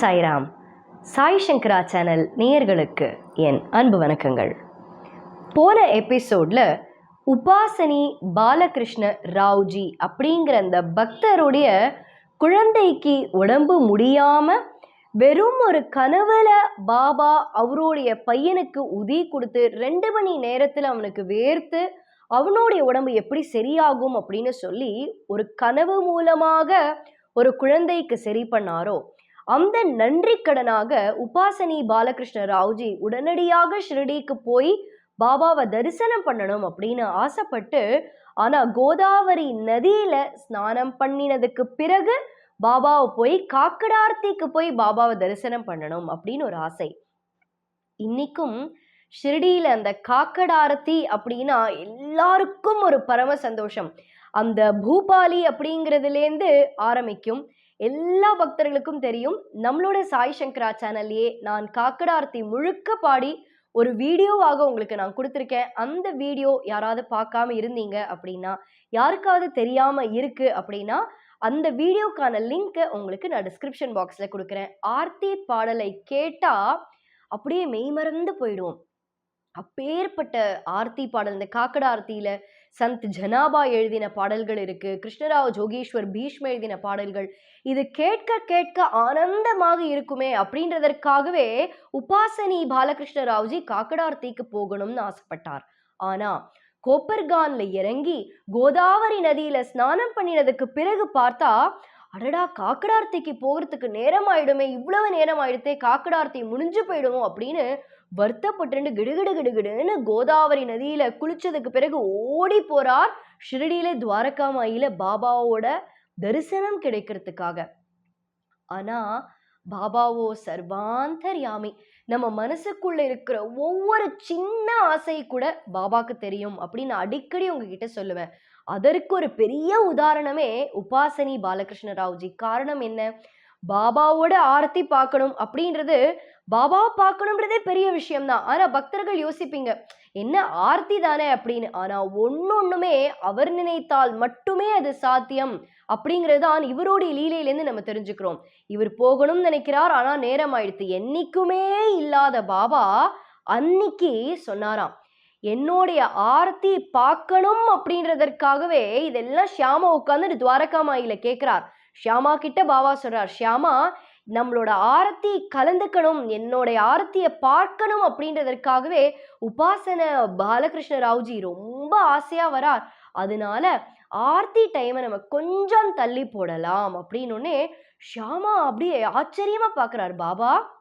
சாய்ராம். சாய் சங்கரா channel நேயர்களுக்கு என் அன்பு வணக்கங்கள். போன எபிசோடில் உபாசனி பாலகிருஷ்ண ராவ்ஜி அப்படிங்கிற அந்த பக்தருடைய குழந்தைக்கு உடம்பு முடியாமல் வெறும் ஒரு கனவுல பாபா அவருடைய பையனுக்கு உதி கொடுத்து ரெண்டு மணி நேரத்தில் அவனுக்கு வேர்த்து அவனுடைய உடம்பு எப்படி சரியாகும் அப்படின்னு சொல்லி ஒரு கனவு மூலமாக ஒரு குழந்தைக்கு சரி பண்ணாரோ அந்த நன்றி கடனாக உபாசனி பாலகிருஷ்ண ராவ்ஜி உடனடியாக ஷிரடிக்கு போய் பாபாவை தரிசனம் பண்ணணும் அப்படின்னு ஆசைப்பட்டு ஆனா கோதாவரி நதியில ஸ்நானம் பண்ணினதுக்கு பிறகு பாபாவை போய் காக்கடார்த்திக்கு போய் பாபாவை தரிசனம் பண்ணணும் அப்படின்னு ஒரு ஆசை. இன்னைக்கும் ஷிரடியில அந்த காக்கடார்த்தி அப்படின்னா எல்லாருக்கும் ஒரு பரம சந்தோஷம். அந்த பூபாலி அப்படிங்கிறதுலேருந்து ஆரம்பிக்கும். எல்லா பக்தர்களுக்கும் தெரியும். நம்மளோட சாய் சங்கரா சேனல்லையே நான் காக்கடார்த்தி முழுக்க பாடி ஒரு வீடியோவாக உங்களுக்கு நான் கொடுத்துருக்கேன். அந்த வீடியோ யாராவது பார்க்காம இருந்தீங்க அப்படின்னா யாருக்காவது தெரியாம இருக்கு அப்படின்னா அந்த வீடியோக்கான லிங்க்கை உங்களுக்கு நான் டிஸ்கிரிப்ஷன் பாக்ஸில் கொடுக்குறேன். ஆர்த்தி பாடலை கேட்டா அப்படியே மெய்மறந்து போயிடுவோம். அப்பேற்பட்ட ஆர்த்தி பாடல் இந்த காக்கட ஆர்த்தியில சந்த் ஜனாபா எழுதின பாடல்கள் இருக்கு கிருஷ்ணராவ் ஜோகீஸ்வர் பீஷ்ம எழுதின பாடல்கள். இது கேட்க கேட்க ஆனந்தமாக இருக்குமே அப்படின்றதற்காகவே உபாசனி பாலகிருஷ்ண ராவ்ஜி காக்கடார்த்திக்கு போகணும்னு ஆசைப்பட்டார். ஆனா கோப்பர்கான்ல இறங்கி கோதாவரி நதியில ஸ்நானம் பண்ணினதுக்கு பிறகு பார்த்தா அடடா காக்கடார்த்திக்கு போகிறதுக்கு நேரம் ஆயிடுமே இவ்வளவு நேரம் ஆயிடுத்தே காக்கடார்த்தி முடிஞ்சு போயிடுமோ அப்படின்னு வருத்தப்பட்டு கிடுகிடு கிடுகிடுன்னு கோதாவரி நதியில குளிச்சதுக்கு பிறகு ஓடி போறார் ஷிரடியில துவாரகாமாயில பாபாவோட தரிசனம் கிடைக்கிறதுக்காக. ஆனா பாபாவோ சர்வாந்தர்யாமி. நம்ம மனசுக்குள்ள இருக்கிற ஒவ்வொரு சின்ன ஆசை கூட பாபாக்கு தெரியும் அப்படின்னு அடிக்கடி உங்ககிட்ட சொல்லுவேன். அதற்கு ஒரு பெரிய உதாரணமே உபாசனி பாலகிருஷ்ண ராவ்ஜி காரணம் என்ன? பாபாவோட ஆரத்தி பார்க்கணும் அப்படின்றது பாபாவை பார்க்கணுன்றதே பெரிய விஷயம்தான். ஆனால் பக்தர்கள் யோசிப்பீங்க என்ன ஆர்த்தி தானே அப்படின்னு. ஆனால் ஒன்று ஒன்றுமே அவர் நினைத்தால் மட்டுமே அது சாத்தியம் அப்படிங்கிறது தான் இவருடைய லீலையிலேருந்து நம்ம தெரிஞ்சுக்கிறோம். இவர் போகணும்னு நினைக்கிறார் ஆனால் நேரம் ஆயிடுத்து. என்னைக்குமே இல்லாத பாபா அன்னைக்கு சொன்னாராம் என்னுடைய ஆர்த்தி பார்க்கணும் அப்படின்றதற்காகவே இதெல்லாம் ஷியாமா உட்காந்து துவாரகாமாயில கேட்கிறார் ஷியாமா கிட்ட பாபா சொல்றார் ஷியாமா நம்மளோட ஆரத்தி கலந்துக்கணும் என்னுடைய ஆரத்தியை பார்க்கணும் அப்படின்றதற்காகவே உபாசன பாலகிருஷ்ண ராவ்ஜி ரொம்ப ஆசையா வரார். அதனால ஆர்த்தி டைமை நம்ம கொஞ்சம் தள்ளி போடலாம். அப்படின்னு ஷியாமா அப்படியே ஆச்சரியமா பார்க்குறார் பாபா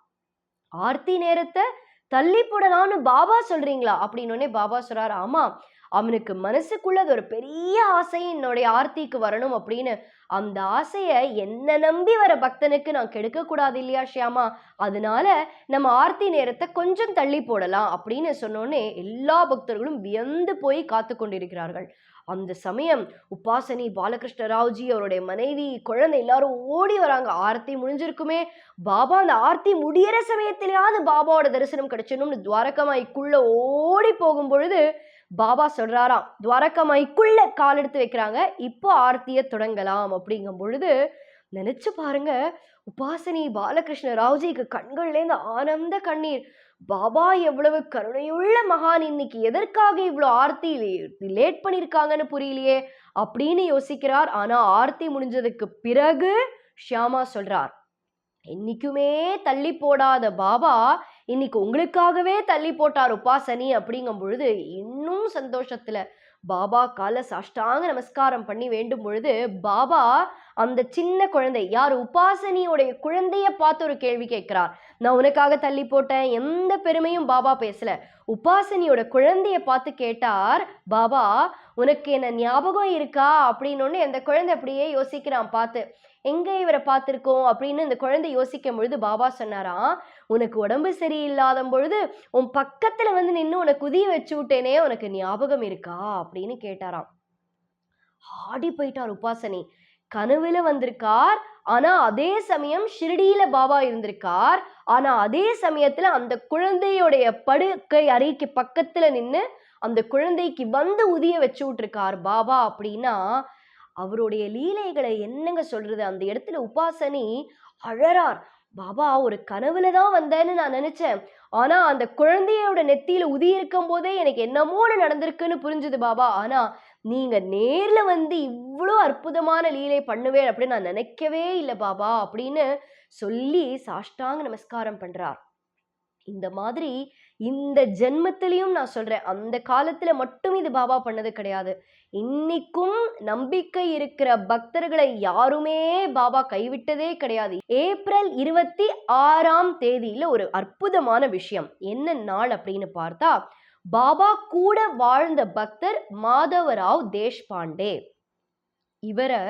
ஆர்த்தி நேரத்தை தள்ளி போடலாம்னு பாபா சொல்றீங்களா? அப்படின்னு பாபா சொல்றாரு ஆமா அவனுக்கு மனசுக்குள்ள அது ஒரு பெரிய ஆசை என்னுடைய ஆர்த்திக்கு வரணும் அப்படின்னு அந்த ஆசையை என்ன நம்பி வர பக்தனுக்கு நான் கெடுக்க கூடாது இல்லையா ஷியாமா? அதனால நம்ம ஆர்த்தி நேரத்தை கொஞ்சம் தள்ளி போடலாம் அப்படின்னு சொன்னோன்னே எல்லா பக்தர்களும் வியந்து போய் காத்து கொண்டிருக்கிறார்கள். அந்த சமயம் உபாசனி பாலகிருஷ்ண ராவ்ஜி அவருடைய மனைவி குழந்தை எல்லாரும் ஓடி வராங்க. ஆர்த்தி முடிஞ்சிருக்குமே. பாபா அந்த ஆர்த்தி முடியிற சமயத்திலேயாவது பாபாவோட தரிசனம் கிடைச்சணும்னு துவாரகமாய்க்குள்ள ஓடி போகும் பொழுது பாபா சொல்கிறாராம் துவாரகமாய்க்குள்ள கால் எடுத்து வைக்கிறாங்க இப்போ ஆர்த்தியை தொடங்கலாம் அப்படிங்கும் பொழுது நினச்சி பாருங்க உபாசனி பாலகிருஷ்ண ராவ்ஜிக்கு கண்கள்லேருந்து ஆனந்த கண்ணீர். பாபா எவ்வளவு கருணையுள்ள மகான் இன்னைக்கு எதற்காக இவ்வளோ ஆர்த்தி லேட் பண்ணியிருக்காங்கன்னு புரியலையே அப்படின்னு யோசிக்கிறார். ஆனால் ஆர்த்தி முடிஞ்சதுக்கு பிறகு ஷியாமா சொல்கிறார் என்றைக்குமே தள்ளி போடாத பாபா இன்னைக்கு உங்களுக்காகவே தள்ளி போட்டார் உபாசனி அப்படிங்கும் பொழுது இன்னும் சந்தோஷத்தில் பாபா கால சாஷ்டாங்க நமஸ்காரம் பண்ணி வேண்டும் பொழுது பாபா அந்த சின்ன குழந்தை யார் உபாசனியோடைய குழந்தைய பார்த்து ஒரு கேள்வி கேட்கிறார். நான் உனக்காக தள்ளி போட்டேன் எந்த பெருமையும் பாபா பேசல. உபாசனியோட குழந்தைய பார்த்து கேட்டார் பாபா உனக்கு என்ன ஞாபகம் இருக்கா? அப்படின்னு அந்த குழந்தை அப்படியே யோசிக்கிறான் பார்த்து எங்கே இவரை பார்த்துருக்கோம் அப்படின்னு இந்த குழந்தை யோசிக்கும் பொழுது பாபா சொன்னாராம் உனக்கு உடம்பு சரியில்லாத பொழுது உன் பக்கத்தில் வந்து நின்று உனக்கு குதிய வச்சு விட்டேனே உனக்கு ஞாபகம் இருக்கா? அப்படின்னு கேட்டாராம். ஆடி போயிட்டார் உபாசனி. கனவுல வந்திருக்கார் ஆனா அதே சமயம் ஷிரடியில பாபா இருந்திருக்கார். ஆனா அதே சமயத்துல அந்த குழந்தையுடைய படுக்கை அறைக்கு பக்கத்துல நின்று அந்த குழந்தைக்கு வந்து உதிய வச்சு விட்டுருக்கார் பாபா அப்படின்னா அவருடைய லீலைகளை என்னங்க சொல்றது? அந்த இடத்துல உபாசனி அழறார். பாபா ஒரு கனவுல தான் வந்தேன்னு நான் நினைச்சேன். ஆனா அந்த குழந்தையோட நெத்தியில உதி இருக்கும் போதே எனக்கு என்னமோன்னு நடந்திருக்குன்னு புரிஞ்சுது பாபா. ஆனா நீங்க நேர்ல வந்து இவ்வளோ அற்புதமான லீலை பண்ணுவேன் அப்படின்னு நான் நினைக்கவே இல்லை பாபா அப்படின்னு சொல்லி சாஷ்டாங்க நமஸ்காரம் பண்றார். இந்த மாதிரி இந்த ஜென்மத்திலையும் நான் சொல்றேன். அந்த காலத்துல மட்டும் இது பாபா பண்ணது கிடையாது. இன்னைக்கும் நம்பிக்கை இருக்கிற பக்தர்களை யாருமே பாபா கைவிட்டதே கிடையாது. ஏப்ரல் இருபத்தி ஆறாம் தேதியில ஒரு அற்புதமான விஷயம். என்ன நாள் அப்படின்னு பார்த்தா பாபா கூட வாழ்ந்த பக்தர் மாதவராவ் தேஷ்பாண்டே. இவரை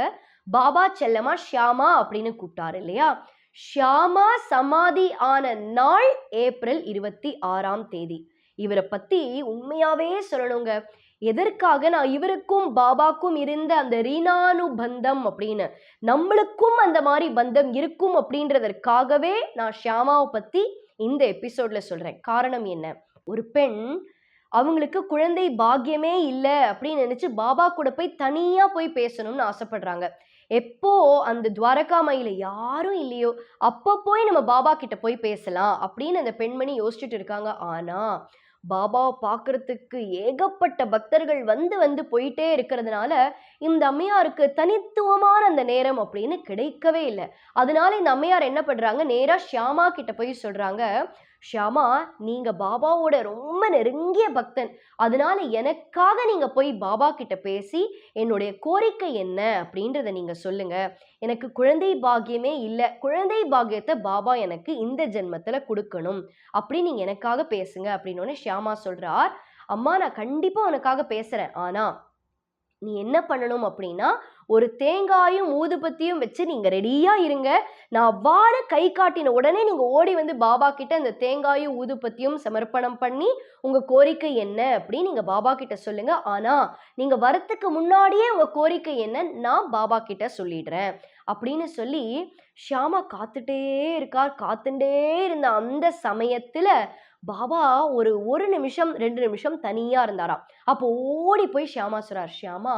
பாபா செல்லமா ஷியாமா அப்படின்னு கூப்பிட்டாரு இல்லையா? ஷியாமா சமாதி ஆன நாள் ஏப்ரல் இருபத்தி ஆறாம் தேதி. இவரை பத்தி உண்மையாவே சொல்லணுங்க. எதற்காக? நான் இவருக்கும் பாபாக்கும் இருந்த அந்த ரீனானு பந்தம் அப்படின்னு. நம்மளுக்கும் அந்த மாதிரி பந்தம் இருக்கும் அப்படின்றதற்காகவே நான் ஷியாமாவை பற்றி இந்த எபிசோடில் சொல்கிறேன் காரணம் என்ன? ஒரு பெண் அவங்களுக்கு குழந்தை பாக்கியமே இல்லை அப்படின்னு நினச்சி பாபா கூட போய் தனியாக போய் பேசணும்னு ஆசைப்படுறாங்க. எப்போ அந்த துவாரகாமையில யாரும் இல்லையோ அப்போ போய் நம்ம பாபா கிட்ட போய் பேசலாம் அப்படின்னு அந்த பெண்மணி யோசிச்சுட்டு இருக்காங்க. ஆனால் பாபாவை பார்க்கறதுக்கு ஏகப்பட்ட பக்தர்கள் வந்து வந்து போயிட்டே இருக்கிறதுனால இந்த அம்மையாருக்கு தனித்துவமான அந்த நேரம் அப்படின்னு கிடைக்கவே இல்லை. அதனால இந்த அம்மையார் என்ன பண்ணுறாங்க நேராக ஷியாமா கிட்ட போய் சொல்கிறாங்க ஷியாமா நீங்க பாபாவோட ரொம்ப நெருங்கிய பக்தன். அதனால எனக்காக நீங்க போய் பாபா கிட்ட பேசி என்னுடைய கோரிக்கை என்ன அப்படின்றத நீங்க சொல்லுங்க. எனக்கு குழந்தை பாக்கியமே இல்லை. குழந்தை பாக்கியத்தை பாபா எனக்கு இந்த ஜென்மத்துல கொடுக்கணும் அப்படி நீங்க எனக்காக பேசுங்க அப்படின்னு ஷியாமா சொல்றார். அம்மா நான் கண்டிப்பா உனக்காக பேசுறேன். ஆனா நீ என்ன பண்ணணும் அப்படின்னா ஒரு தேங்காயும் ஊதுபத்தியும் வச்சு நீங்க ரெடியா இருங்க. நான் வார கை காட்டின உடனே நீங்க ஓடி வந்து பாபா கிட்ட அந்த தேங்காயும் ஊதுபத்தியும் சமர்ப்பணம் பண்ணி உங்க கோரிக்கை என்ன அப்படின்னு நீங்க பாபா கிட்ட சொல்லுங்க. ஆனா நீங்க வரத்துக்கு முன்னாடியே உங்க கோரிக்கை என்ன நான் பாபா கிட்ட சொல்லிடுறேன். அப்படின்னு சொல்லி ஷியாமா காத்துட்டே இருக்கார் காத்துட்டே இருந்த அந்த சமயத்துல பாபா ஒரு ஒரு நிமிஷம் ரெண்டு நிமிஷம் தனியா இருந்தாராம். அப்போ ஓடி போய் ஷியாமா சொல்றார். ஷியாமா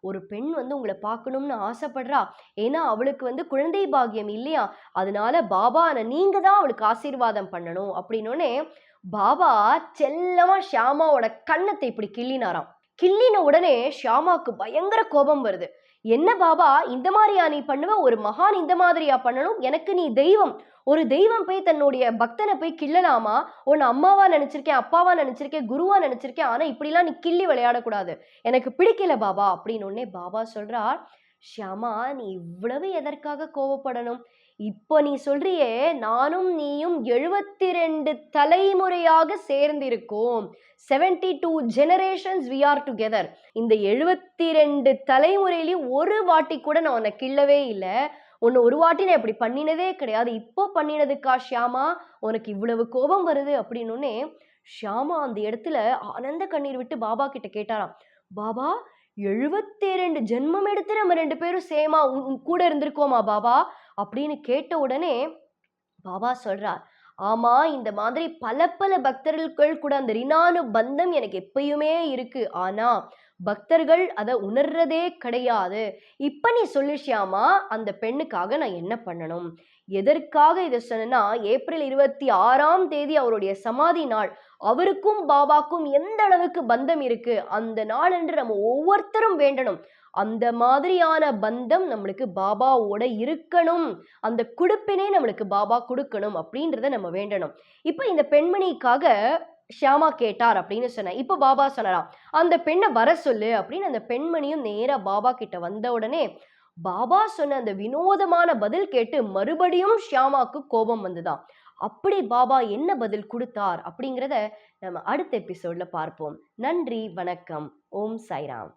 ஒரு பெண் வந்து உங்களை பார்க்கணும்னு ஆசைப்படுறா? ஏன்னா அவளுக்கு வந்து குழந்தை பாகியம் இல்லையா? அதனால பாபா நீங்க தான் அவளுக்கு ஆசீர்வாதம் பண்ணணும். அப்படின்னோடனே பாபா செல்லமா ஷியாமாவோட கண்ணத்தை இப்படி கிள்ளினாராம். கிள்ளின உடனே ஷியாமாவுக்கு பயங்கர கோபம் வருது. என்ன பாபா இந்த மாதிரியா நீ பண்ணுவ? ஒரு மகான் இந்த மாதிரியா பண்ணணும்? எனக்கு நீ தெய்வம். ஒரு தெய்வம் போய் தன்னுடைய பக்தனை போய் கிள்ளலாமா? உன்னை அம்மாவா நினைச்சிருக்கேன் அப்பாவா நினைச்சிருக்கேன் குருவா நினைச்சிருக்கேன் ஆனா இப்படிலாம் நீ கிள்ளி விளையாடக்கூடாது. எனக்கு பிடிக்கல பாபா அப்படின்னு உடனே பாபா சொல்றார் ஷியாமா நீ இவ்வளவு எதற்காக கோவப்படணும்? இப்போ நீ சொல்றியே நானும் நீயும் எழுபத்தி ரெண்டு தலைமுறையாக சேர்ந்திருக்கோம். Seventy two generations we are together இந்த எழுபத்தி ரெண்டு தலைமுறையிலையும் ஒரு வாட்டி கூட நான் உன்னை கிள்ளவே இல்லை. உன்னை ஒரு வாட்டி நான் இப்படி பண்ணினதே கிடையாது. இப்போ பண்ணினதுக்கா ஷியாமா? உனக்கு இவ்வளவு கோபம் வருது அப்படின்னோடனே ஷியாமா அந்த இடத்துல ஆனந்த கண்ணீர் விட்டு பாபா கிட்ட கேட்டாராம். பாபா எழுபத்தி ரெண்டு ஜென்மம் எடுத்து நம்ம ரெண்டு பேரும் சேமா கூட இருந்திருக்கோமா பாபா? அப்படின்னு கேட்ட உடனே பாபா சொல்றார் ஆமா இந்த மாதிரி பல பல பக்தர்கள் கூட அந்த ரினானு பந்தம் எனக்கு எப்பயுமே இருக்கு. ஆனா பக்தர்கள் அதை உணர்றதே கிடையாது. இப்போ நீ சொல்லிஷியாமா அந்த பெண்ணுக்காக நான் என்ன பண்ணணும்? எதற்காக இதை சொன்னா ஏப்ரல் இருபத்தி ஆறாம் தேதி அவருடைய சமாதி நாள். அவருக்கும் பாபாக்கும் எந்த அளவுக்கு பந்தம் இருக்கு? அந்த நாள் என்று நம்ம ஒவ்வொருத்தரும் வேண்டணும். அந்த மாதிரியான பந்தம் நம்மளுக்கு பாபாவோட இருக்கணும். அந்த குடுப்பினே நம்மளுக்கு பாபா கொடுக்கணும் அப்படின்றத நம்ம வேண்டணும். இப்போ இந்த பெண்மணிக்காக ஷியாமா கேட்டார் அப்படின்னு சொன்னேன். இப்போ பாபா சொன்னாராம் அந்த பெண்ணை வர சொல்லு அப்படின்னு அந்த பெண்மணியும் நேராக பாபா கிட்ட வந்த உடனே பாபா சொன்ன அந்த வினோதமான பதில் கேட்டு மறுபடியும் ஷியாமாக்கு கோபம் வந்துதான் அப்படி பாபா என்ன பதில் கொடுத்தார் அப்படிங்கிறத நம்ம அடுத்த எபிசோட்ல பார்ப்போம். நன்றி வணக்கம். ஓம் சாய்ராம்.